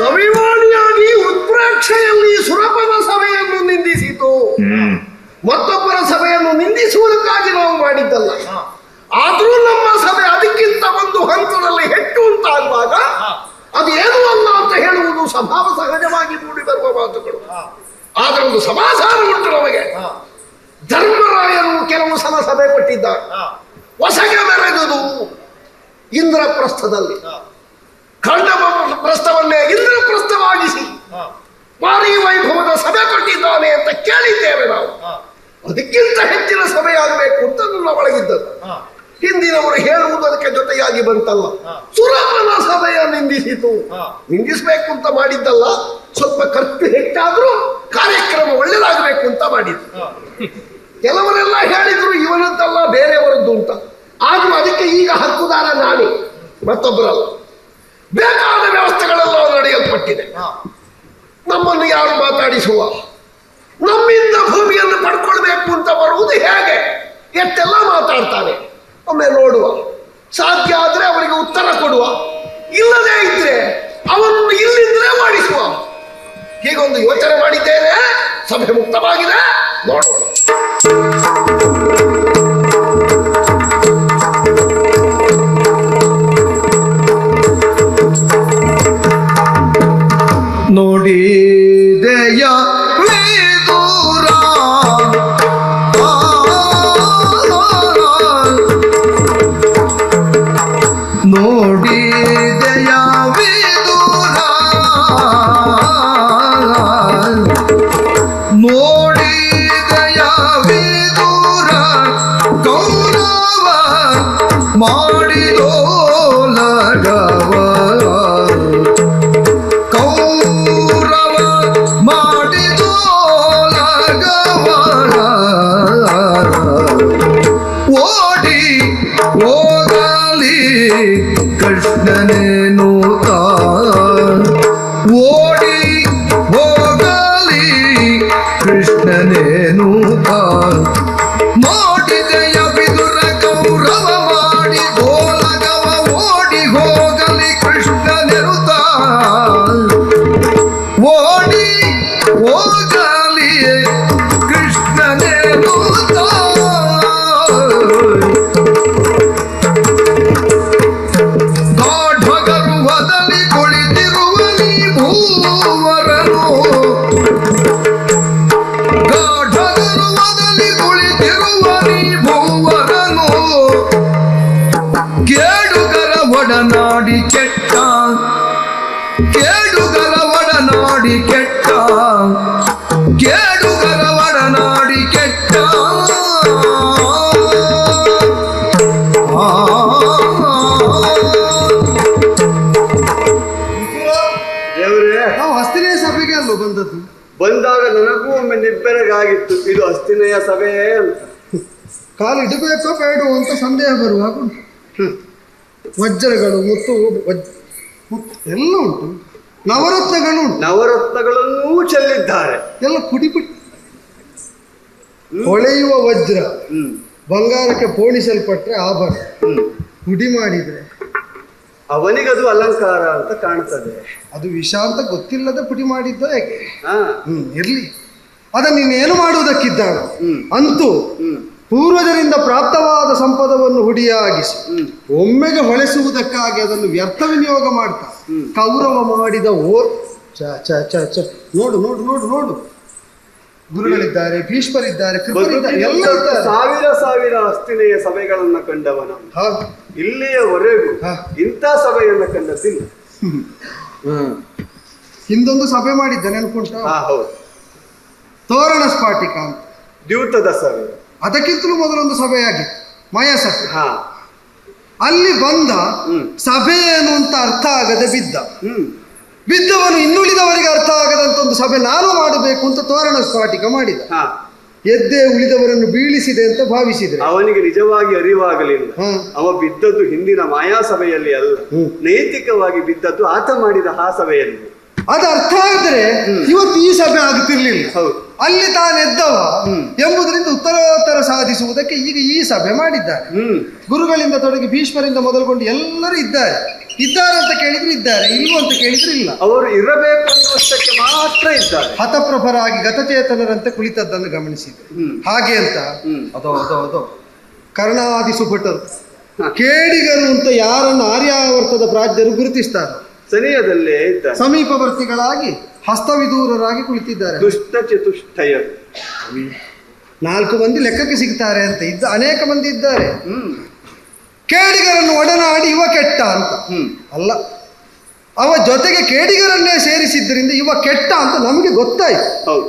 ಕವಿವಾಣಿಯಾಗಿ ಉತ್ಪ್ರೇಕ್ಷೆಯಲ್ಲಿ ಸುರಪದ ಸಭೆಯನ್ನು ನಿಂದಿಸಿತು. ಮತ್ತೊಬ್ಬರ ಸಭೆಯನ್ನು ನಿಂದಿಸುವುದಕ್ಕಾಗಿ ನಾವು ಮಾಡಿದ್ದಲ್ಲ. ಆದ್ರೂ ನಮ್ಮ ಸಭೆ ಅದಕ್ಕಿಂತ ಒಂದು ಹಂತದಲ್ಲಿ ಹೆಚ್ಚು ಉಂಟಾಗುವಾಗ ಅದು ಏನು ಅಲ್ಲ ಅಂತ ಹೇಳುವುದು ಸ್ವಭಾವ ಸಹಜವಾಗಿ ಮೂಡಿ ಬರುವ ಮಾತುಗಳು. ಆದ್ರೆ ಒಂದು ಸಮಾಚಾರ ಉಂಟು ನಮಗೆ. ಧರ್ಮರಾಯರು ಕೆಲವು ಸಲ ಸಭೆ ಕೊಟ್ಟಿದ್ದಾರೆ. ಹೊಸಗೆ ಮೆರೆದುದು ಇಂದ್ರಪ್ರಸ್ಥದಲ್ಲಿ. ಖಂಡವ ಪ್ರಸ್ಥವನ್ನೇ ಇಂದ್ರಪ್ರಸ್ಥವಾಗಿಸಿ ಭಾರಿ ವೈಭವದ ಸಭೆ ಕೊಟ್ಟಿದ್ದಾನೆ ಅಂತ ಕೇಳಿದ್ದೇವೆ ನಾವು. ಅದಕ್ಕಿಂತ ಹೆಚ್ಚಿನ ಸಭೆಯಾಗಬೇಕು ಅಂತ ನನ್ನ ಒಳಗಿದ್ದದ್ದು ಹಿಂದಿನವರು ಹೇಳುವುದು ಅದಕ್ಕೆ ಜೊತೆಯಾಗಿ ಬಂತಲ್ಲ. ಸುರಪನ ಸಭೆಯ ನಿಂದಿಸಿತು. ನಿಂದಿಸಬೇಕು ಅಂತ ಮಾಡಿದ್ದಲ್ಲ. ಸ್ವಲ್ಪ ಖರ್ಚು ಹೆಚ್ಚಾದ್ರೂ ಕಾರ್ಯಕ್ರಮ ಒಳ್ಳೇದಾಗಬೇಕು ಅಂತ ಮಾಡಿದ್ದು ಕೆಲವರೆಲ್ಲ ಹೇಳಿದ್ರು ಇವನದ್ದಲ್ಲ ಬೇರೆಯವರದ್ದು ಅಂತ. ಆದ್ರೂ ಅದಕ್ಕೆ ಈಗ ಹಕ್ಕುದಾರ ನಾನೇ. ಮತ್ತೊಬ್ಬರಲ್ಲ. ಬೇಕಾದ ವ್ಯವಸ್ಥೆಗಳೆಲ್ಲ ನಡೆಯಲ್ಪಟ್ಟಿದೆ. ನಮ್ಮನ್ನು ಯಾರು ಮಾತಾಡಿಸುವ? ನಮ್ಮಿಂದ ಭೂಮಿಯನ್ನು ಪಡ್ಕೊಳ್ಬೇಕು ಅಂತ ಬರುವುದು ಹೇಗೆ? ಎಷ್ಟೆಲ್ಲ ಮಾತಾಡ್ತಾನೆ ಒಮ್ಮೆ ನೋಡುವ. ಸಾಧ್ಯ ಆದ್ರೆ ಅವರಿಗೆ ಉತ್ತರ ಕೊಡುವ. ಇಲ್ಲದೇ ಇದ್ರೆ ಅವನನ್ನು ಇಲ್ಲಿಂದಲೇ ಮಾಡಿಸುವ ಹೀಗೊಂದು ಯೋಚನೆ ಮಾಡಿದ್ದೇನೆ. ಸಭೆ ಮುಕ್ತವಾಗಿದೆ. ನೋಡೋಣ. முடிதையா ನಿಬ್ಬೆರಗಾಗಿತ್ತು ಇದು ಅಸ್ತಿನಯ ಸಭೆ ಕಾಲು ಇಡಬೇಕೋ ಬೇಡೋ ಅಂತ ಸಂದೇಹ ಬರುವಾಗ ವಜ್ರಗಳು ಮುತ್ತು ಎಲ್ಲ ಉಂಟು. ನವರತ್ನಗಳು ನವರತ್ನಗಳನ್ನೂ ಚೆಲ್ಲಿದ್ದಾರೆ. ಎಲ್ಲ ಪುಡಿ ಪುಡಿ ಹೊಳೆಯುವ ವಜ್ರ. ಹ್ಮ್. ಬಂಗಾರಕ್ಕೆ ಪೋಣಿಸಲ್ಪಟ್ಟರೆ ಆಭರಣ. ಪುಡಿ ಮಾಡಿದ್ರೆ. ಅವನಿಗದು ಅಲಂಕಾರ ಅಂತ ಕಾಣ್ತದೆ. ಅದು ವಿಷ ಅಂತ ಗೊತ್ತಿಲ್ಲದ ಪುಡಿ ಮಾಡಿದ್ದ ಯಾಕೆ? ಹಾ. ಹ್ಮ್ ಇರ್ಲಿ. ಅದನ್ನ ನೀನೇನು ಮಾಡುವುದಕ್ಕಿದ್ದಾನೆ. ಅಂತೂ ಪೂರ್ವಜರಿಂದ ಪ್ರಾಪ್ತವಾದ ಸಂಪದವನ್ನು ಹುಡಿಯಾಗಿಸಿ ಒಮ್ಮೆಗೆ ಹೊಳೆಸುವುದಕ್ಕಾಗಿ ಅದನ್ನು ವ್ಯರ್ಥ ವಿನಿಯೋಗ ಮಾಡ್ತಾ. ಕೌರವ ಮಾಡಿದ ಓರ್ ಚ ಚ ಚ ಚ ನೋಡು ನೋಡು ನೋಡು ನೋಡು. ಗುರುಗಳಿದ್ದಾರೆ ಭೀಷ್ಮರಿದ್ದಾರೆ ಸಾವಿರ ಸಾವಿರ ಅಸ್ತಿನೆಯ ಸಭೆಗಳನ್ನ ಕಂಡವನ. ಹಾ, ಇಲ್ಲಿಯವರೆಗೂ. ಇಂಥ ಸಭೆಯನ್ನ ಕಂಡದಿಲ್ಲ ಹಿಂದೊಂದು ಸಭೆ ಮಾಡಿದ್ದ ನೆನ್ಪುಂಟ ಹೌದು. ತೋರಣ ಸ್ಫಾಟಿಕ ಅಂತ. ದ್ಯೂತದ ಸಭೆ. ಅದಕ್ಕಿಂತಲೂ ಮೊದಲೊಂದು ಸಭೆಯಾಗಿತ್ತು ಮಯ ಸಭೆ ಹಾ. ಅಲ್ಲಿ ಬಂದ. ಸಭೆ ಏನು ಅಂತ ಅರ್ಥ ಆಗದೆ ಬಿದ್ದ. ಬಿದ್ದವನು ಇನ್ನುಳಿದವರಿಗೆ ಅರ್ಥ ಆಗದಂತ ಒಂದು ಸಭೆ ನಾನು ಮಾಡಬೇಕು ಅಂತ ತೋರಣ ಸ್ಫಾಟಿಕ ಮಾಡಿದ. ಹಾ. ಎದ್ದೇ ಉಳಿದವರನ್ನು ಬೀಳಿಸಿದೆ ಅಂತ ಭಾವಿಸಿದ್ರೆ ಅವನಿಗೆ ನಿಜವಾಗಿ ಅರಿವಾಗಲಿಲ್ಲ. ಅವ ಬಿದ್ದದ್ದು ಹಿಂದಿನ ಮಾಯಾ ಸಭೆಯಲ್ಲಿ ಅಲ್ಲ. ನೈತಿಕವಾಗಿ ಬಿದ್ದದ್ದು ಆತ ಮಾಡಿದ ಆ ಸಭೆಯಲ್ಲಿ. ಅದು ಅರ್ಥ ಆದ್ರೆ ಇವತ್ತು ಈ ಸಭೆ ಆಗುತ್ತಿರ್ಲಿಲ್ಲ. ಅಲ್ಲಿ ತಾನೆದ್ದವ. ಎಂಬುದರಿಂದ ಉತ್ತರೋತ್ತರ ಸಾಧಿಸುವುದಕ್ಕೆ ಈಗ ಈ ಸಭೆ ಮಾಡಿದ್ದಾರೆ. ಹ್ಮ್. ಗುರುಗಳಿಂದ ತೊಡಗಿ ಭೀಷ್ಮರಿಂದ ಮೊದಲುಗೊಂಡು ಎಲ್ಲರೂ ಇದ್ದಾರೆ. ಇದ್ದಾರೆ ಅಂತ ಕೇಳಿದ್ರೆ ಇದ್ದಾರೆ. ಇಲ್ಲ ಅಂತ ಕೇಳಿದ್ರೆ ಇಲ್ಲ. ಅವರು ಇರಬೇಕು ಅನ್ನುವಷ್ಟಕ್ಕೆ ಮಾತ್ರ ಇದ್ದಾರೆ. ಹತಪ್ರಭರಾಗಿ ಗತಚೇತನರಂತೆ ಕುಳಿತದ್ದನ್ನು ಗಮನಿಸಿದ್ರು. ಹಾಗೆ ಅಂತ. ಅದೋ ಅದೋ ಅದೋ. ಕರ್ಣಾದಿ ಸುಭಟರು ಕೇಡಿಗರು ಅಂತ ಯಾರನ್ನು ಆರ್ಯಾವರ್ತದ ಪ್ರಾಜ್ಯರು ಗುರುತಿಸ್ತಾರೆ? ಸನಿಯದಲ್ಲೇ ಇದ್ದ ಸಮೀಪವರ್ತಿಗಳಾಗಿ ಹಸ್ತವಿದೂರರಾಗಿ ಕುಳಿತಿದ್ದಾರೆ. ದುಷ್ಟ ಚತುಷ್ಟಯ. ನಾಲ್ಕು ಮಂದಿ ಲೆಕ್ಕಕ್ಕೆ ಸಿಗ್ತಾರೆ ಅಂತ ಇದ್ದ ಅನೇಕ ಮಂದಿ ಇದ್ದಾರೆ. ಕೇಡಿಗರನ್ನು ಒಡನಾಡಿ ಇವ ಕೆಟ್ಟ ಅಂತ. ಅಲ್ಲ ಅವ ಜೊತೆಗೆ ಕೇಡಿಗರನ್ನೇ ಸೇರಿಸಿದ್ದರಿಂದ ಇವ ಕೆಟ್ಟ ಅಂತ ನಮಗೆ ಗೊತ್ತಾಯ್ತು. ಹೌದು.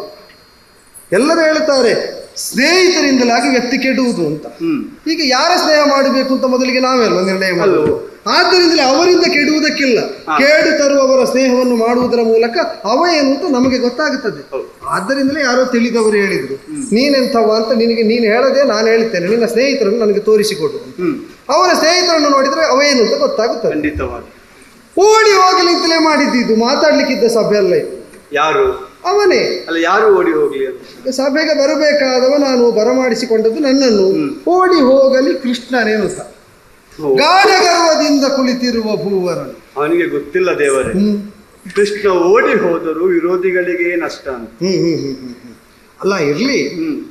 ಎಲ್ಲರೂ ಹೇಳ್ತಾರೆ ಸ್ನೇಹಿತರಿಂದಲಾಗಿ ವ್ಯಕ್ತಿ ಕೆಡುವುದು ಅಂತ. ಹ್ಮ್. ಈಗ ಯಾರ ಸ್ನೇಹ ಮಾಡಬೇಕು ಅಂತ ಮೊದಲಿಗೆ ನಾವೆಲ್ಲ ನಿರ್ಣಯ ಮಾಡಬೇಕು ಅಲ್ವೋ? ಆದ್ದರಿಂದಲೇ ಅವರಿಂದ ಕೆಡುವುದಕ್ಕಿಲ್ಲ. ಕೇಡು ತರುವವರ ಸ್ನೇಹವನ್ನು ಮಾಡುವುದರ ಮೂಲಕ ಅವ ಏನು ಅಂತ ನಮಗೆ ಗೊತ್ತಾಗುತ್ತದೆ. ಆದ್ದರಿಂದಲೇ ಯಾರೋ ತಿಳಿದವರು ಹೇಳಿದ್ರು. ನೀನೆಂಥವ ಅಂತ ನಿನಗೆ ನೀನು ಹೇಳದೆ ನಾನು ಹೇಳ್ತೇನೆ. ನಿನ್ನ ಸ್ನೇಹಿತರನ್ನು ನನಗೆ ತೋರಿಸಿಕೊಡು. ಅವರ ಸ್ನೇಹಿತರನ್ನು ನೋಡಿದರೆ ಅವ ಏನು ಅಂತ ಗೊತ್ತಾಗುತ್ತದೆ. ಖಂಡಿತವಾಗಿ. ಓಡಿ ಹೋಗಲಿಂತಲೇ ಮಾಡಿದ್ದಿದ್ದು ಮಾತಾಡ್ಲಿಕ್ಕಿದ್ದ ಸಭೆ ಅಲ್ಲ ಯಾರು? ಅವನೇ. ಅಲ್ಲ ಯಾರು ಓಡಿ ಹೋಗಲಿ ಸಭೆಗೆ ಬರಬೇಕಾದವ ನಾನು ಬರಮಾಡಿಸಿಕೊಂಡದ್ದು ನನ್ನನ್ನು. ಓಡಿ ಹೋಗಲಿ ಕೃಷ್ಣನೇನು ಸಹ ಹೌದು. ಕುಳಿತಿರುವ ಭೂವರನು ಅವನಿಗೆ ಗೊತ್ತಿಲ್ಲ ದೇವರೇ. ಕೃಷ್ಣ ಓಡಿ ಹೋದರೂ ವಿರೋಧಿಗಳಿಗೆ ನಷ್ಟ ಅಂತ. ಹ್ಮ್ ಹ್ಮ್ ಹ್ಮ್ ಹ್ಮ್ ಹ್ಮ್. ಅಲ್ಲ ಇರ್ಲಿ.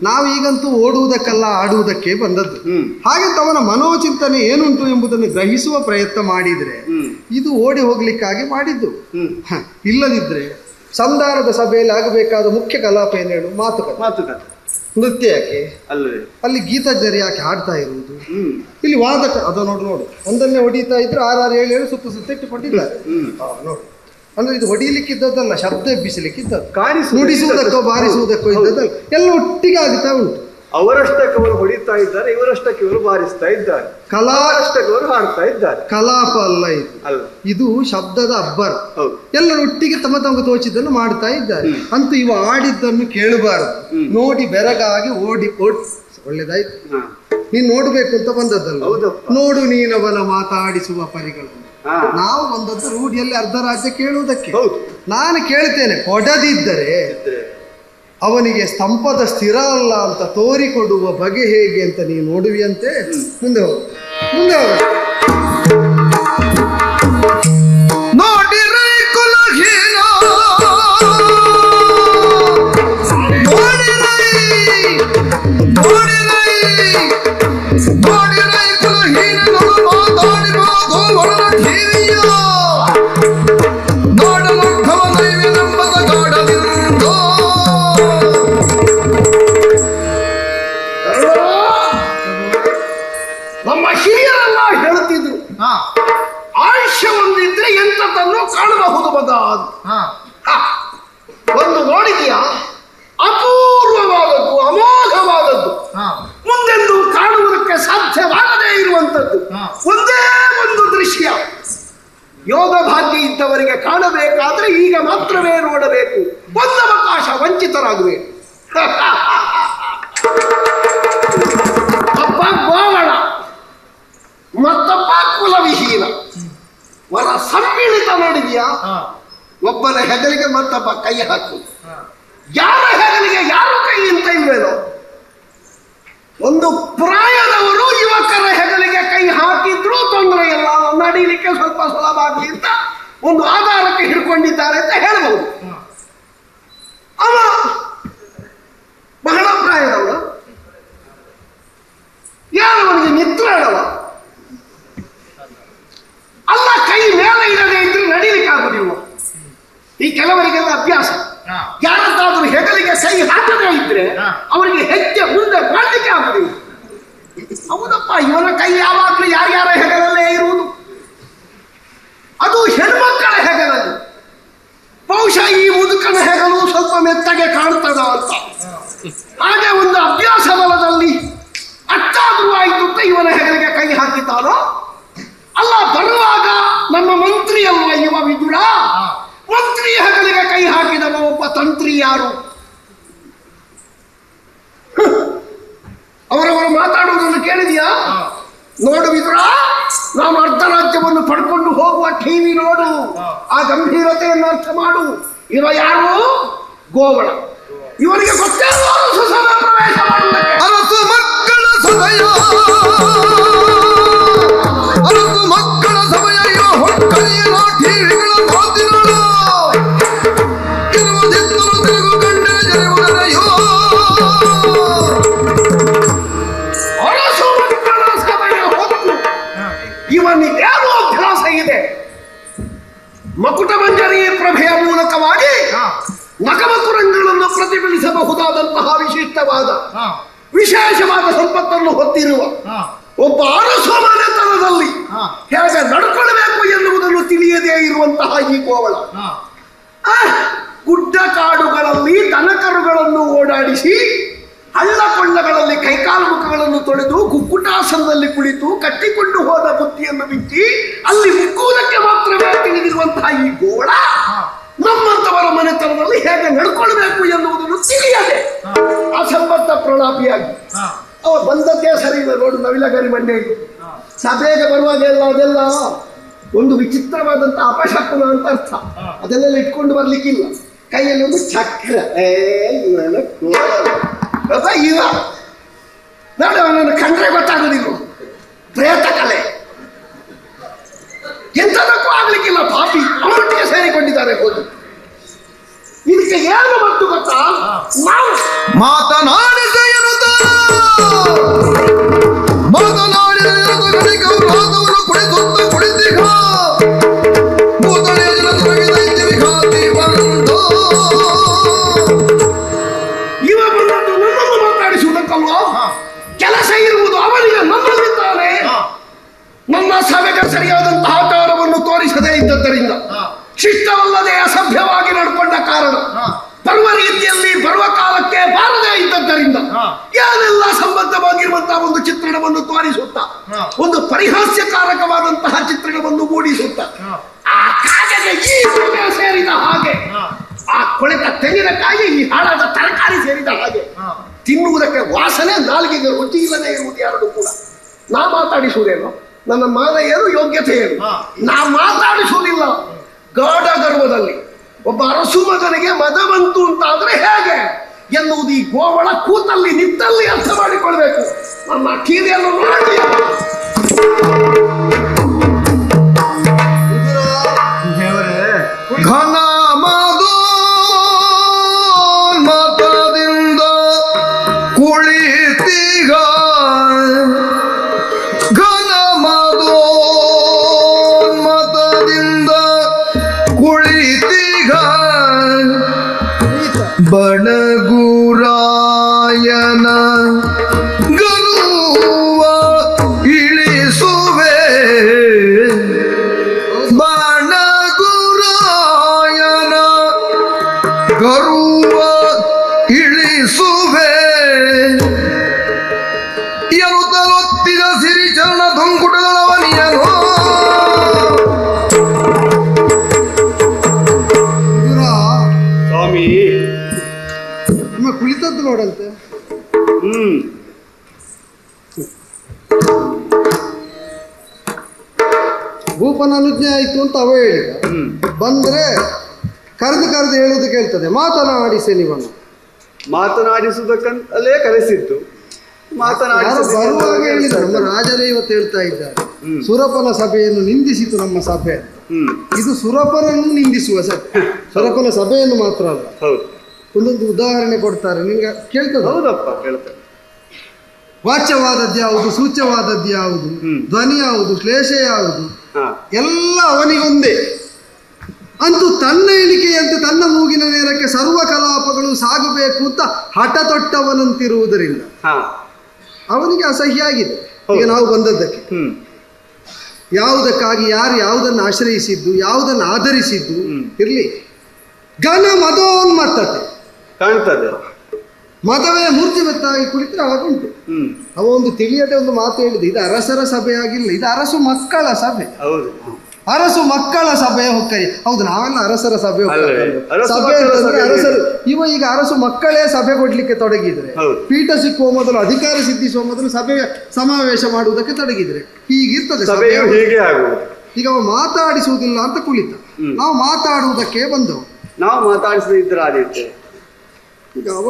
ನಾವೀಗಂತೂ ಓಡುವುದಕ್ಕಲ್ಲ ಆಡುವುದಕ್ಕೆ ಬಂದದ್ದು. ಹ್ಮ್ ಹಾಗಂತ ತವನ ಮನೋಚಿಂತನೆ ಏನುಂಟು ಎಂಬುದನ್ನು ಗ್ರಹಿಸುವ ಪ್ರಯತ್ನ ಮಾಡಿದ್ರೆ ಹ್ಮ್ ಇದು ಓಡಿ ಹೋಗ್ಲಿಕ್ಕಾಗಿ ಮಾಡಿದ್ದು. ಹ್ಮ್ ಹ, ಇಲ್ಲದಿದ್ರೆ ಸಂಧಾರದ ಸಭೆಯಲ್ಲಿ ಆಗಬೇಕಾದ ಮುಖ್ಯ ಕಲಾಪ ಏನೇಳು? ಹೇಳು ಮಾತುಕತೆ. ಮಾತುಕತೆ. ನೃತ್ಯ ಯಾಕೆ? ಅಲ್ಲವೇ ಅಲ್ಲಿ ಗೀತಜ್ಜರು ಯಾಕೆ ಹಾಡ್ತಾ ಇರುವುದು? ಹ್ಮ್. ಇಲ್ಲಿ ವಾದಕ ಅದು ನೋಡು ನೋಡು. ಒಂದನ್ನೇ ಹೊಡಿತಾ ಇದ್ರೆ ಆರು ಆರು ಏಳು ಏಳು ಸುತ್ತ ಸುತ್ತ ಇಟ್ಟುಕೊಂಡಿದ್ದಾರೆ. ನೋಡು. ಅಂದ್ರೆ ಇದು ಹೊಡಿಲಿಕ್ಕಿದ್ದದ್ದಲ್ಲ ಶಬ್ದ ಎಬ್ಬಿಸಲಿಕ್ಕೆ ಇದ್ದದ್ದು ನುಡಿಸುವುದಕ್ಕೋ ಬಾರಿಸುವುದಕ್ಕೋ. ಇದ್ದದ್ದಲ್ಲ. ಎಲ್ಲ ಒಟ್ಟಿಗೆ ಆಗ್ತಾ ಉಂಟು. ಅವರಷ್ಟಕ್ಕೆ ಅವರು ಹೊಡಿತಾ ಇದ್ದಾರೆ ಇವರಷ್ಟಕ್ಕೆ ಇವರು ಬಾರಿಸ್ತಾ ಇದ್ದಾರೆ. ಕಲಾ ಅವರಷ್ಟಕ್ಕೆ ಅವರು ಹಾಡ್ತಾ ಇದ್ದಾರೆ. ಕಲಾಪ ಅಲ್ಲ ಇದು. ಅಲ್ಲ. ಇದು ಶಬ್ದದ ಅಬ್ಬರ. ಹೌದು. ಎಲ್ಲರೂ ಒಟ್ಟಿಗೆ ತಮ್ಮ ತಮಗೆ ತೋಚಿದ್ದನ್ನು ಮಾಡ್ತಾ ಇದ್ದಾರೆ. ಅಂತ ಇವ ಆಡಿದ್ದನ್ನು ಕೇಳಬಾರದು. ನೋಡಿ ಬೆರಗಾಗಿ ಓಡಿ ಓಡ್ ಒಳ್ಳೇದಾಯ್ತು. ನೀನ್ ನೋಡ್ಬೇಕು ಅಂತ ಬಂದದ್ದಲ್ಲ ಹೌದು ನೋಡು ನೀನವನ ಮಾತಾಡಿಸುವ ಪರಿಗಳನ್ನು ನಾವು ಬಂದದ್ದು ರೂಢಿಯಲ್ಲಿ ಅರ್ಧ ರಾಜ್ಯ ಕೇಳುವುದಕ್ಕೆ. ಹೌದು. ನಾನು ಕೇಳ್ತೇನೆ ಕೊಡದಿದ್ದರೆ ಅವನಿಗೆ ಸ್ತಂಪದ ಸ್ಥಿರ ಅಲ್ಲ ಅಂತ ತೋರಿಕೊಡುವ ಬಗೆ ಹೇಗೆ ಅಂತ ನೀವು ನೋಡುವಿಯಂತೆ? ಮುಂದೆ ಹೋಗು. ಮುಂದೆ ಹೋಗು. ನೋಡಿರೈ. ಸಮ್ಮಿಳಿತ ಮಾಡಿದ್ಯಾ ಒಬ್ಬನ ಹೆಗಲಿಗೆ ಮತ್ತೊಬ್ಬ ಕೈ ಹಾಕು. ಯಾರ ಹೆಗಲಿಗೆ ಯಾರು ಕೈ ಅಂತ ಇಲ್ವೇನೋ? ಒಂದು ಪ್ರಾಯದವರು ಯುವಕರ ಹೆಗಲಿಗೆ ಕೈ ಹಾಕಿದ್ರು ತೊಂದರೆ ಇಲ್ಲ. ನಡೀಲಿಕ್ಕೆ ಸ್ವಲ್ಪ ಸುಲಭ ಆಗಲಿ ಅಂತ ಒಂದು ಆಧಾರಕ್ಕೆ ಹಿಡ್ಕೊಂಡಿದ್ದಾರೆ ಅಂತ ಹೇಳಬಹುದು ಅವ ಬಹಳ ಪ್ರಾಯದವನು. ಯಾರು ಅವನಿಗೆ ನಿತ್ರಾಣವ ಅಲ್ಲ ಕೈ ಮೇಲೆ ಇರದೆ ಇದ್ರೆ ನಡೀಲಿಕ್ಕೆ ಆಗುದಿಲ್ಲ. ಈ ಕೆಲವರಿಗೆಲ್ಲ ಅಭ್ಯಾಸ. ಯಾರದ್ದಾದ್ರೂ ಹೆಗಲಿಗೆ ಸೈ ಹಾಕದೇ ಇದ್ರೆ ಅವರಿಗೆ ಹೆಜ್ಜೆ ಮುಂದೆ ಮಾಡಲಿಕ್ಕೆ ಆಗುದಿಲ್ಲ. ತೊಳೆದು ಕುಕ್ಕುಟಾಸನದಲ್ಲಿ ಕುಳಿತು ಕಟ್ಟಿಕೊಂಡು ಹೋದ ಬುದ್ಧಿಯನ್ನು ಬಿಚ್ಚಿ ಅಲ್ಲಿ ಮುಕ್ಕುವುದಕ್ಕೆ ಮಾತ್ರವೇ ತಿಳಿದಿರುವಂತಹ ಈ ಗೋಳ ನಮ್ಮಂತವರ ಮನೆತನದಲ್ಲಿ ಹೇಗೆ ನಡ್ಕೊಳ್ಬೇಕು ಎನ್ನುವುದನ್ನು ತಿಳಿಯದೆ. ಅಸಂಬದ್ಧ ಪ್ರಲಾಪಿಯಾಗಿ. ಅವ ಬಂದದ್ದೇ ಸರಿ ಇಲ್ಲ ನೋಡು ನವಿಲಗರಿ ಮಂಡೆ ಸಭೆಗೆ ಬರುವಾಗ ಎಲ್ಲ ಅದೆಲ್ಲ ಒಂದು ವಿಚಿತ್ರವಾದಂತಹ ಅಪಶಕುನ ಅಂತ ಅರ್ಥ. ಅದೆಲ್ಲ ಇಟ್ಕೊಂಡು ಬರ್ಲಿಕ್ಕಿಲ್ಲ. ಕೈಯಲ್ಲಿ ಒಂದು ಚಕ್ರ. ಏ ಇವನ ಇವ. ನೋಡಿ ಅವನನ್ನು ಕಂಡ್ರೆ ಗೊತ್ತಾಗುದಿಲ್ಲ ಪ್ರೇತ ಕಲೆ. ಎಂಥದಕ್ಕೂ ಆಗ್ಲಿಕ್ಕಿಲ್ಲ ಪಾಪಿ. ಅವರೊಟ್ಟಿಗೆ ಸೇರಿಕೊಂಡಿದ್ದಾರೆ ಹೋಗಿ. ಇದಕ್ಕೆ ಏನು ಮತ್ತು ಗೊತ್ತಾ? ಮಾತನಾಡಿದ ಮಾತಾಡಿಸುವುದೇನು? ನನ್ನ ಮಾನ ಏನು ಯೋಗ್ಯತೆ ಏನು ನಾ ಮಾತಾಡಿಸುವುದಿಲ್ಲ. ಗಾಢ ಗರ್ವದಲ್ಲಿ ಒಬ್ಬ ಅರಸು ಮಗನಿಗೆ ಮದ ಬಂತು ಅಂತಾದ್ರೆ ಹೇಗೆ? ಎನ್ನುವುದು ಈ ಗೋವಳ ಕೂತಲ್ಲಿ ನಿಂತಲ್ಲಿ ಅರ್ಥ ಮಾಡಿಕೊಳ್ಬೇಕು. ನನ್ನ ಕೀರಿಯನ್ನು ನೋಡಿ ಭೂಪನ ಅನುಜ್ಞೆ ಆಯ್ತು ಅಂತ ಅವ ಹೇಳಿದ. ಬಂದರೆ ಕರೆದು ಕರೆದು ಹೇಳುವುದು ಕೇಳ್ತದೆ. ಮಾತನಾಡಿಸಿ ನೀವನ್ನು. ಮಾತನಾಡಿಸುವುದಕ್ಕಂತಲೇ ಕರೆಸಿತ್ತು ಬರುವಾಗ ಹೇಳಿದ್ರು ನಮ್ಮ ರಾಜರೇ ಇವತ್ತು ಹೇಳ್ತಾ ಇದ್ದಾರೆ. ಸುರಪನ ಸಭೆಯನ್ನು ನಿಂದಿಸಿತು ನಮ್ಮ ಸಭೆ. ಇದು ಸುರಪನನ್ನು ನಿಂದಿಸುವ ಸಭೆ. ಸುರಪನ ಸಭೆಯನ್ನು ಮಾತ್ರ ಅಲ್ಲ. ಒಂದೊಂದು ಉದಾಹರಣೆ ಕೊಡ್ತಾರೆ. ನಿಮ್ಗೆ ಕೇಳ್ತದೆ? ಹೌದಪ್ಪ ಕೇಳ್ತೇನೆ. ವಾಚ್ಯವಾದದ್ದು ಯಾವುದು ಸೂಚ್ಯವಾದದ್ದು ಯಾವುದು ಧ್ವನಿ ಯಾವುದು ಶ್ಲೇಷ ಯಾವುದು ಎಲ್ಲ ಅವನಿಗೊಂದೇ. ಅಂತೂ ತನ್ನ ಎಣಿಕೆಯಂತೆ ತನ್ನ ಮೂಗಿನ ನೇರಕ್ಕೆ ಸರ್ವ ಕಲಾಪಗಳು ಸಾಗಬೇಕು ಅಂತ ಹಠ ತೊಟ್ಟವನಂತಿರುವುದರಿಂದ ಹಾ. ಅವನಿಗೆ ಅಸಹ್ಯ ಆಗಿದೆ. ಈಗ ನಾವು ಬಂದದ್ದಕ್ಕೆ. ಹ್ಮ್. ಯಾವುದಕ್ಕಾಗಿ ಯಾರು ಯಾವುದನ್ನು ಆಶ್ರಯಿಸಿದ್ದು ಯಾವುದನ್ನು ಆಧರಿಸಿದ್ದು. ಇರಲಿ. ಘನ ಮದೋನ್ಮತ್ತತೆ ಕಾಣ್ತದೆ ಮದವೇ ಮೂರ್ತಿವತ್ತಾಗಿ ಕುಳಿತರೆ ಆಗುಂಟು ಅವ ಒಂದು ತಿಳಿಯದೆ ಒಂದು ಮಾತು ಹೇಳಿದೆ ಇದು ಅರಸರ ಸಭೆ ಆಗಿಲ್ಲ ಇದು ಅರಸು ಮಕ್ಕಳ ಸಭೆ. ಹೌದು. ಅರಸು ಮಕ್ಕಳ ಸಭೆ ಹೊಕ್ಕರಿ. ಹೌದು ನಾವೆಲ್ಲ ಅರಸರ ಸಭೆ. ಸಭೆ ಅರಸರು. ಇವ ಈಗ ಅರಸು ಮಕ್ಕಳೇ ಸಭೆ ಕೊಡ್ಲಿಕ್ಕೆ ತೊಡಗಿದ್ರೆ. ಪೀಠ ಸಿಕ್ಕುವ ಮೊದಲು ಅಧಿಕಾರ ಸಿದ್ಧಿಸುವ ಮೊದಲು ಸಭೆ ಸಮಾವೇಶ ಮಾಡುವುದಕ್ಕೆ ತೊಡಗಿದ್ರೆ. ಹೀಗಿರ್ತದೆ ಈಗ ಅವ ಮಾತಾಡಿಸುವುದಿಲ್ಲ ಅಂತ ಕುಳಿತ. ನಾವು ಮಾತಾಡುವುದಕ್ಕೆ ಬಂದವು. ನಾವು ಮಾತಾಡಿಸದೇ ಇದ್ರೆ ಆದಿತ್ತು ಈಗ ಅವ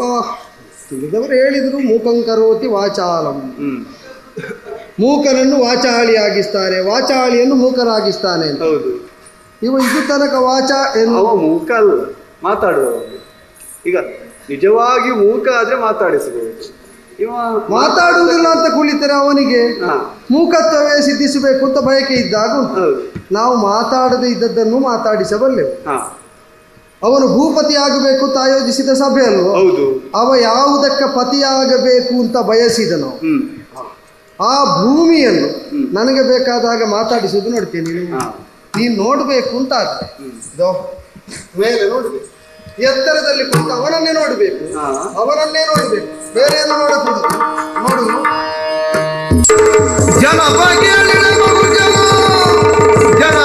ತಿಳಿದವರು ಹೇಳಿದರು ಮೂಕಂಕರೋತಿ ವಾಚಾಲಂ. ಮೂಕನನ್ನು ವಾಚಾಳಿಯಾಗಿಸ್ತಾರೆ ವಾಚಾಳಿಯನ್ನು ಮೂಕರಾಗಿಸ್ತಾನೆ ಅಂತ. ಹೌದು. ಇವ ಇದು ತನಕ ವಾಚ ಅವ ಮೂಕ ಅಲ್ಲ ಮಾತಾಡುವ ಈಗ ನಿಜವಾಗಿ ಮೂಕ ಆದ್ರೆ ಮಾತಾಡಿಸಬಹುದು ಇವ ಮಾತಾಡುವುದಿಲ್ಲ ಅಂತ ಕುಳಿತರೆ ಅವನಿಗೆ. ಮೂಕತ್ವವೇ ಸಿದ್ಧಿಸಬೇಕು ಅಂತ ಬಯಕೆ ಇದ್ದಾಗ ನಾವು ಮಾತಾಡದೇ ಇದ್ದದ್ದನ್ನು ಮಾತಾಡಿಸಬಲ್ಲೆವು. ಅವನು ಭೂಪತಿ ಆಗಬೇಕು ಅಂತ ಆಯೋಜಿಸಿದ ಸಭೆ ಅಲ್ವ ಹೌದು. ಅವ ಯಾವುದಕ್ಕೆ ಪತಿಯಾಗಬೇಕು ಅಂತ ಬಯಸಿದನು. ಆ ಭೂಮಿಯನ್ನು ನನಗೆ ಬೇಕಾದಾಗ ಮಾತಾಡಿಸುವುದು ನೋಡ್ತೀನಿ ನೀನು ನೋಡ್ಬೇಕು ನೋಡಬೇಕು ಅಂತ ಮೇಲೆ ನೋಡ್ಬೇಕು. ಎತ್ತರದಲ್ಲಿ ಕೂತು ಅವನನ್ನೇ ನೋಡಬೇಕು. ಅವನನ್ನೇ ನೋಡಬೇಕು. ಬೇರೆ ಏನು ನೋಡಕೂಡದು ನೋಡು. ಜನ ಜನ.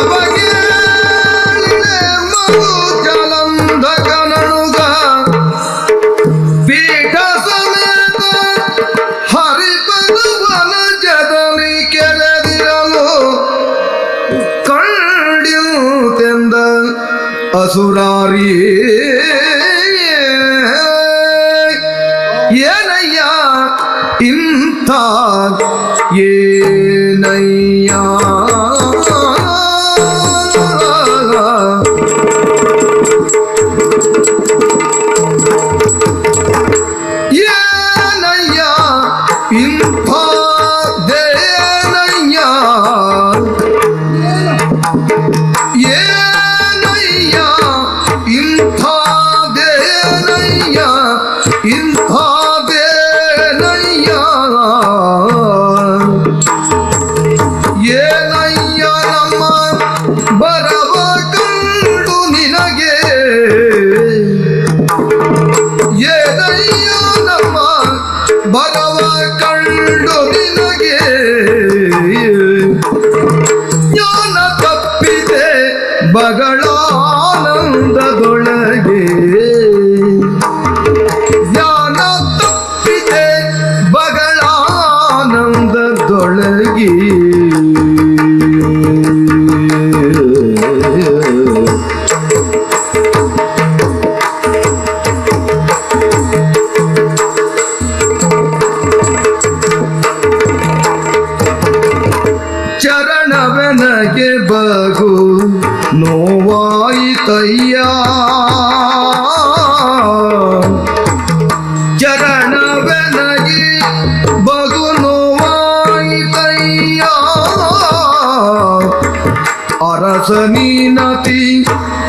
தெந்த அசுராரியே. ஏனையா இந்த ஏனையா নোয়াই তৈয়া চরণ বনজি বগু নোয়াই তৈয়া অরসনী নতি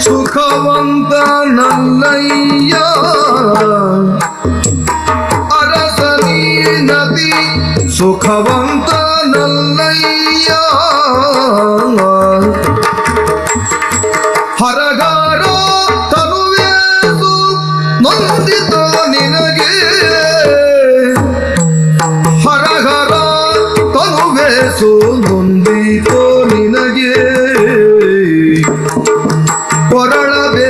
সুখবন্ত নল্লইয়া। অরসনী নতি সুখবন্ত নল্ল கொரளவே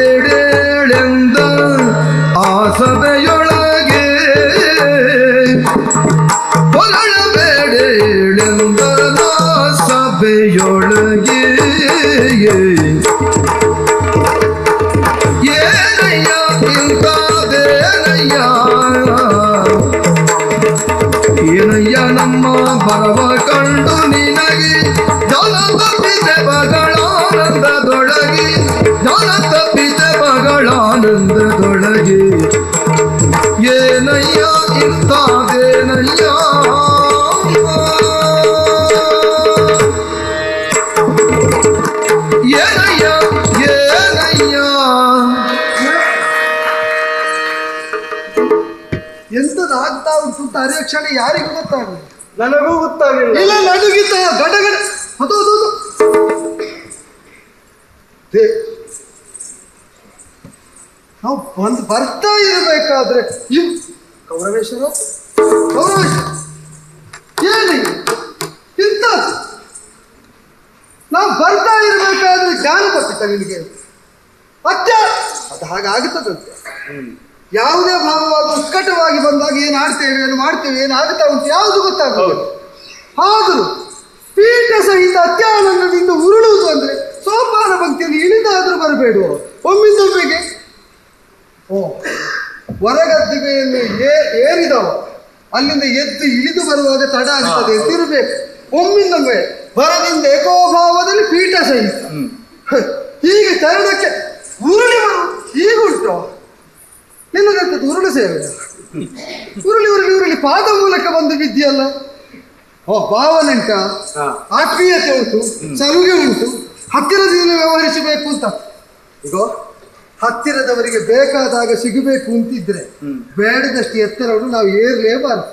ಎಂತದಾಗ್ತಾ ಉಂಟು ಅಂತ ಅರಿಯ ಕ್ಷಣ ಯಾರಿಗೂ ಗೊತ್ತಾಗಲ್ಲ ನನಗೂ ಗೊತ್ತಾಗಿಲ್ಲ. ಇಲ್ಲ ನಡುಗಿತ ಗಡಗಡ. ಅದು ಅದು ನಾವು ಬಂದು ಬರ್ತಾ ಇರಬೇಕಾದ್ರೆ ಇವ್ ಗೌರವೇಶ್ವರ? ಗೌರವೇಶ್ವರ. ಏನಿ? ಇಂತ ನಾವು ಬರ್ತಾ ಇರಬೇಕಾದ್ರೆ ಜ್ಞಾನ ಬರ್ತಿತ್ತ ನಿನಗೆ. ಅತ್ಯ ಅದು ಹಾಗಾಗುತ್ತದಂತೆ. ಯಾವುದೇ ಭಾವವಾಗಿ ದುಷ್ಕಟವಾಗಿ ಬಂದಾಗ ಏನು ಆಡ್ತೇವೆ ಏನು ಮಾಡ್ತೇವೆ ಏನು ಆಗುತ್ತಾ ಉಂಟು ಯಾವುದು ಗೊತ್ತಾಗಲ್ಲ ಆದರೂ ಪೀಠ ಸಹಿತ ಅತ್ಯಾನಂದದಿಂದ ಉರುಳುವುದು ಅಂದ್ರೆ ಸೋಪಾನ ಭಕ್ತಿಯಲ್ಲಿ ಇಳಿದಾದರೂ ಬರಬೇಡುವ ಒಮ್ಮಿಂದೊಮ್ಮೆಗೆ ಓ ಹೊರಗದ್ದಿಗೆಯನ್ನು ಏ ಏರಿದವ. ಅಲ್ಲಿಂದ ಎದ್ದು ಇಳಿದು ಬರುವಾಗ ತಡ ಆಗ್ತದೆ ಎದ್ದಿರಬೇಕು ಒಮ್ಮಿಂದೊಮ್ಮೆ ಬರದಿಂದ ಏಕೋಭಾವದಲ್ಲಿ ಪೀಠ ಸಹಿತ. ಹೀಗೆ ಚರಣಕ್ಕೆ ಉರುಳಿ ಬರು ಹೀಗುಂಟು. ನಿನ್ನದಂತದ್ದು ಉರುಳು ಸೇವೆ. ಉರುಳಿ ಉರುಳಿ ಉರುಳಿ. ಪಾದ ಮೂಲಕ ಬಂದು ಬಿದ್ದಿಯಲ್ಲ? ಓ ಭಾವನೆ ಉಂಟ. ಆತ್ಮೀಯತೆ ಉಂಟು ಸಲುಗೆ ಉಂಟು. ಹತ್ತಿರದಿಂದ ವ್ಯವಹರಿಸಬೇಕು ಅಂತ. ಈಗ ಹತ್ತಿರದವರಿಗೆ ಬೇಕಾದಾಗ ಸಿಗಬೇಕು ಅಂತಿದ್ರೆ ಬೇಡದಷ್ಟು ಎತ್ತರವನ್ನು ನಾವು ಏರ್ಲೇಬಾರದು.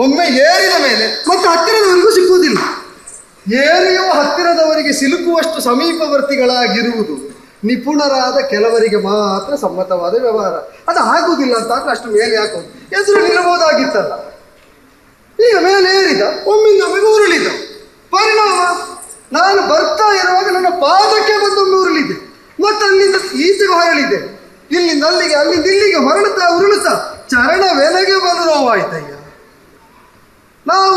ಒಮ್ಮೆ ಏರಿದ ಮೇಲೆ ಮತ್ತೆ ಹತ್ತಿರದವರಿಗೂ ಸಿಗುವುದಿಲ್ಲ ಏರಿಯೋ ಹತ್ತಿರದವರಿಗೆ ಸಿಲುಕುವಷ್ಟು ಸಮೀಪವರ್ತಿಗಳಾಗಿರುವುದು. ನಿಪುಣರಾದ ಕೆಲವರಿಗೆ ಮಾತ್ರ ಸಮ್ಮತವಾದ ವ್ಯವಹಾರ. ಅದು ಆಗುವುದಿಲ್ಲ ಅಂತ ಅಷ್ಟು ಮೇಲೆ ಹಾಕೋದು ಹೆಸರು ನಿಲ್ಲಬಹುದಾಗಿತ್ತಲ್ಲ ಈಗ ಮೇಲೆ ಏರಿದ, ಒಮ್ಮಿಂದ ಒಮ್ಮೆಗೆ ಉರುಳಿದ. ಪರಿಣಾಮ, ನಾನು ಬರ್ತಾ ಇರುವಾಗ ನನ್ನ ಪಾದಕ್ಕೆ ಬಂದೊಮ್ಮೆ ಉರುಳಿದೆ. ಮತ್ತೆ ಅಲ್ಲಿಂದ ಈಚೆಗೆ ಹೊರಳಿದೆ. ಇಲ್ಲಿಂದ ಅಲ್ಲಿಗೆ, ಅಲ್ಲಿಂದ ಇಲ್ಲಿಗೆ ಹೊರಳುತ್ತಾ ಉರುಳುತ್ತಾ ಚರಣ ವೆಲೆಗೆ ಬಂದು ನೋವಾಯ್ತಯ್ಯ. ನಾವು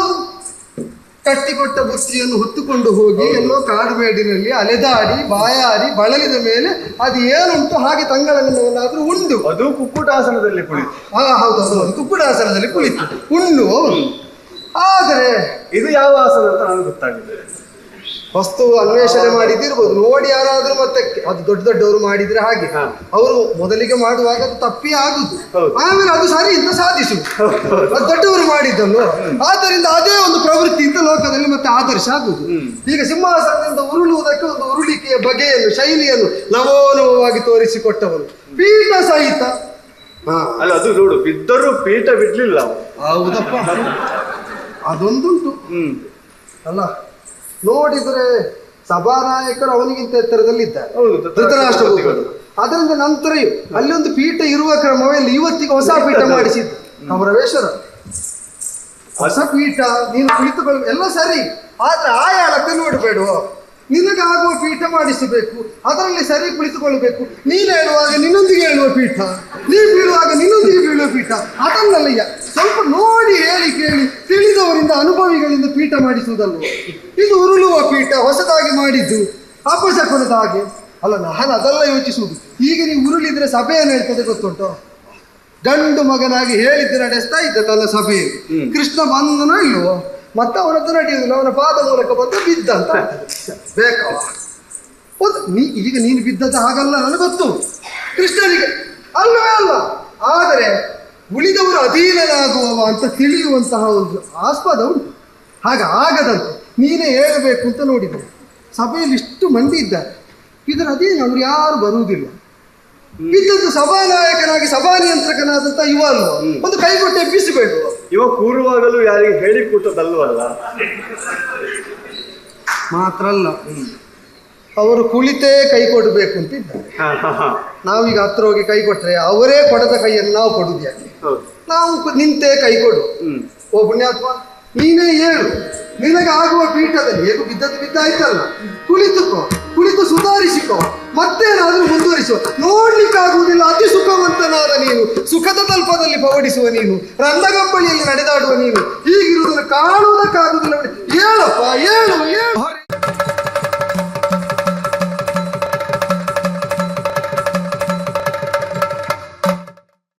ಕಟ್ಟಿಕೊಟ್ಟ ಬುತ್ತಿಯನ್ನು ಹೊತ್ತುಕೊಂಡು ಹೋಗಿ ಎಲ್ಲೋ ಕಾಡುಮೇಡಿನಲ್ಲಿ ಅಲೆದಾಡಿ ಬಾಯಾರಿ ಬಳಲಿದ ಮೇಲೆ ಅದು ಏನುಂಟು ಹಾಗೆ ತಂಗಳನ್ನಾದ್ರೂ ಉಂಡು. ಅದು ಕುಕ್ಕುಟಾಸನದಲ್ಲಿ ಕುಳಿತು ಹಾ ಹೌದು ಹೌದು ಕುಕ್ಕುಟಾಸನದಲ್ಲಿ ಕುಳಿತು. ಉಂಡು ಆದರೆ ಇದು ಯಾವ ಆಸನ ಅಂತ ನನಗೆ ಗೊತ್ತಾಗಿದೆ. ವಸ್ತು ಅನ್ವೇಷಣೆ ಮಾಡಿದ್ದಿರ್ಬೋದು ನೋಡಿ ಯಾರಾದ್ರೂ ಮತ್ತೆ ಅದು ದೊಡ್ಡ ದೊಡ್ಡವರು ಮಾಡಿದ್ರೆ ಹಾಗೆ. ಅವರು ಮೊದಲಿಗೆ ಮಾಡುವಾಗ ಅದು ತಪ್ಪಿ ಆಗುದು. ಆಮೇಲೆ ಅದು ಸರಿ ಅಂತ ಸಾಧಿಸುದು ಅದು ದೊಡ್ಡವರು ಮಾಡಿದ್ದನ್ನು. ಆದ್ದರಿಂದ ಅದೇ ಒಂದು ಪ್ರವೃತ್ತಿ ಅಂತ ಲೋಕದಲ್ಲಿ ಮತ್ತೆ ಆದರ್ಶ ಆಗುದು ಈಗ ಸಿಂಹಾಸನದಿಂದ ಉರುಳುವುದಕ್ಕೆ ಒಂದು ಉರುಳಿಕೆಯ ಬಗೆಯನ್ನು ಶೈಲಿಯನ್ನು ನವೋನವವಾಗಿ ತೋರಿಸಿಕೊಟ್ಟವನು. ಪೀಠ ಸಹಿತ. ಅಲ್ಲ ಅದು ನೋಡು ಬಿದ್ದರೂ ಪೀಠ ಬಿಡ್ಲಿಲ್ಲ. ಹೌದಪ್ಪ. ಅದೊಂದುಂಟು. ಹ್ಮ್. ಅಲ್ಲ ನೋಡಿದ್ರೆ ಸಭಾನಾಯಕರು ಅವನಿಗಿಂತ ಎತ್ತರದಲ್ಲಿ ಇದ್ದಾರೆ ಧೃತರಾಷ್ಟ್ರಪತಿಗಳು ಅದರಿಂದ ನಂತರ ಅಲ್ಲಿ ಒಂದು ಪೀಠ ಇರುವ ಕ್ರಮವೇ ಇವತ್ತಿಗೆ ಹೊಸ ಪೀಠ ಮಾಡಿಸಿದ್ದು. ಕಮರವೇಶ್ವರ. ಹೊಸ ಪೀಠ ನೀನು ಕುಳಿತುಕೊಳ್ಳ. ಎಲ್ಲ ಸರಿ. ಆದ್ರೆ ಆಯಾಳಕ್ಕೆ ನೋಡಬೇಡುವ? ನಿನಗಾಗುವ ಪೀಠ ಮಾಡಿಸಬೇಕು. ಅದರಲ್ಲಿ ಸರಿ ಕುಳಿತುಕೊಳ್ಳಬೇಕು. ನೀನು ಹೇಳುವಾಗ ನಿನ್ನೊಂದಿಗೆ ಹೇಳುವ ಪೀಠ. ನೀನು ಬೀಳುವಾಗ ನಿನ್ನೊಂದಿಗೆ ಬೀಳುವ ಪೀಠ. ಅದನ್ನಲ್ಲಯ್ಯ. ಸ್ವಲ್ಪ ನೋಡಿ ಹೇಳಿ ಕೇಳಿ ತಿಳಿದವರಿಂದ ಅನುಭವಿಗಳಿಂದ ಪೀಠ ಮಾಡಿಸುವುದಲ್ಲ ಇದು ಉರುಳುವ ಪೀಠ ಹೊಸದಾಗಿ ಮಾಡಿದ್ದು ಅಪಶಕುನದ ಹಾಗೆ ಅಲ್ಲ ನಾನು ಅದೆಲ್ಲ ಯೋಚಿಸುವುದು. ಈಗ ನೀವು ಉರುಳಿದ್ರೆ ಸಭೆ ಏನು ಹೇಳ್ತದೆ ಗೊತ್ತುಂಟು? ಗಂಡು ಮಗನಾಗಿ ಹೇಳಿದ್ದು ನಡೆಸ್ತಾ ಇದ್ದದಲ್ಲ ಸಭೆ. ಕೃಷ್ಣ ಬಂದನೋ ಇಲ್ವೋ ಮತ್ತೆ ಅವನದ್ದು ನಡೆಯುವುದಿಲ್ಲ ಅವನ ಪಾದ ಮೂಲಕ ಬಂದು ಬಿದ್ದ ಅಂತ ಒಂದು ನೀ ಈಗ ನೀನು ಬಿದ್ದದ್ದು ಹಾಗಲ್ಲ ನನಗೆ ಗೊತ್ತು. ಕೃಷ್ಣನಿಗೆ ಅಲ್ಲವೇ ಅಲ್ಲ. ಆದರೆ ಉಳಿದವರು ಅಧೀನರಾಗುವವ ಅಂತ ತಿಳಿಯುವಂತಹ ಒಂದು ಆಸ್ಪದ ಉಂಟು. ಹಾಗೆ ಆಗದಂತೆ ನೀನೇ ಹೇಳಬೇಕು ಅಂತ ನೋಡಿದೆ. ಸಭೆಯಲ್ಲಿ ಇಷ್ಟು ಮಂದಿ ಇದ್ದಾರೆ. ಇದರ ಅಧೀನ ಅವ್ರು ಯಾರು ಬರುವುದಿಲ್ಲ. ಬಿದ್ದದ್ದು ಸಭಾನಾಯಕನಾಗಿ ಸಭಾನಿಯಂತ್ರಕನಾದಂತ ಇವ ಅಲ್ವ ಒಂದು ಕೈಗೊಟ್ಟು ಬಿಸಿಬೇಕು ಇವ ಕೂರುವಾಗಲೂ ಯಾರಿಗೆ ಹೇಳಿ ಕೂತದಲ್ವಲ್ಲ ಮಾತ್ರ ಅಲ್ಲ ಅವರು ಕುಳಿತೇ ಕೈ ಕೊಡಬೇಕು ಅಂತ ಇದ್ದಾರೆ. ನಾವೀಗ ಹತ್ರ ಹೋಗಿ ಕೈ ಕೊಟ್ರೆ ಅವರೇ ಕೊಡದ ಕೈಯನ್ನು ನಾವು ಕೊಡುದು ಯಾಕೆ ನಾವು ನಿಂತೇ ಕೈ ಕೊಡು. ಓ ಪುಣ್ಯಾತ್ಮ ನೀನೇ ಹೇಳು. ನಿನಗೆ ಆಗುವ ಪೀಠದಲ್ಲಿ ಹೇಗೂ ಬಿದ್ದದ್ದು ಬಿದ್ದಾಯ್ತಲ್ಲ. ಕುಳಿತುಕೋ ಕುಳಿತು ಸುಧಾರಿಸಿಕೋ. ಮತ್ತೇನಾದ್ರೂ ಮುಂದುವರಿಸುವ ನೋಡ್ಲಿಕ್ಕಾಗುವುದಿಲ್ಲ ಅತಿ ಸುಖವಂತನಾದ ನೀನು. ಸುಖದ ತಲ್ಪದಲ್ಲಿ ಪವಡಿಸುವ ನೀನು. ರಂಧಗಂಬಳಿಯಲ್ಲಿ ನಡೆದಾಡುವ ನೀನು. ಹೀಗಿರುವುದನ್ನು ಕಾಣುವುದಕ್ಕಾಗುವುದಿಲ್ಲ.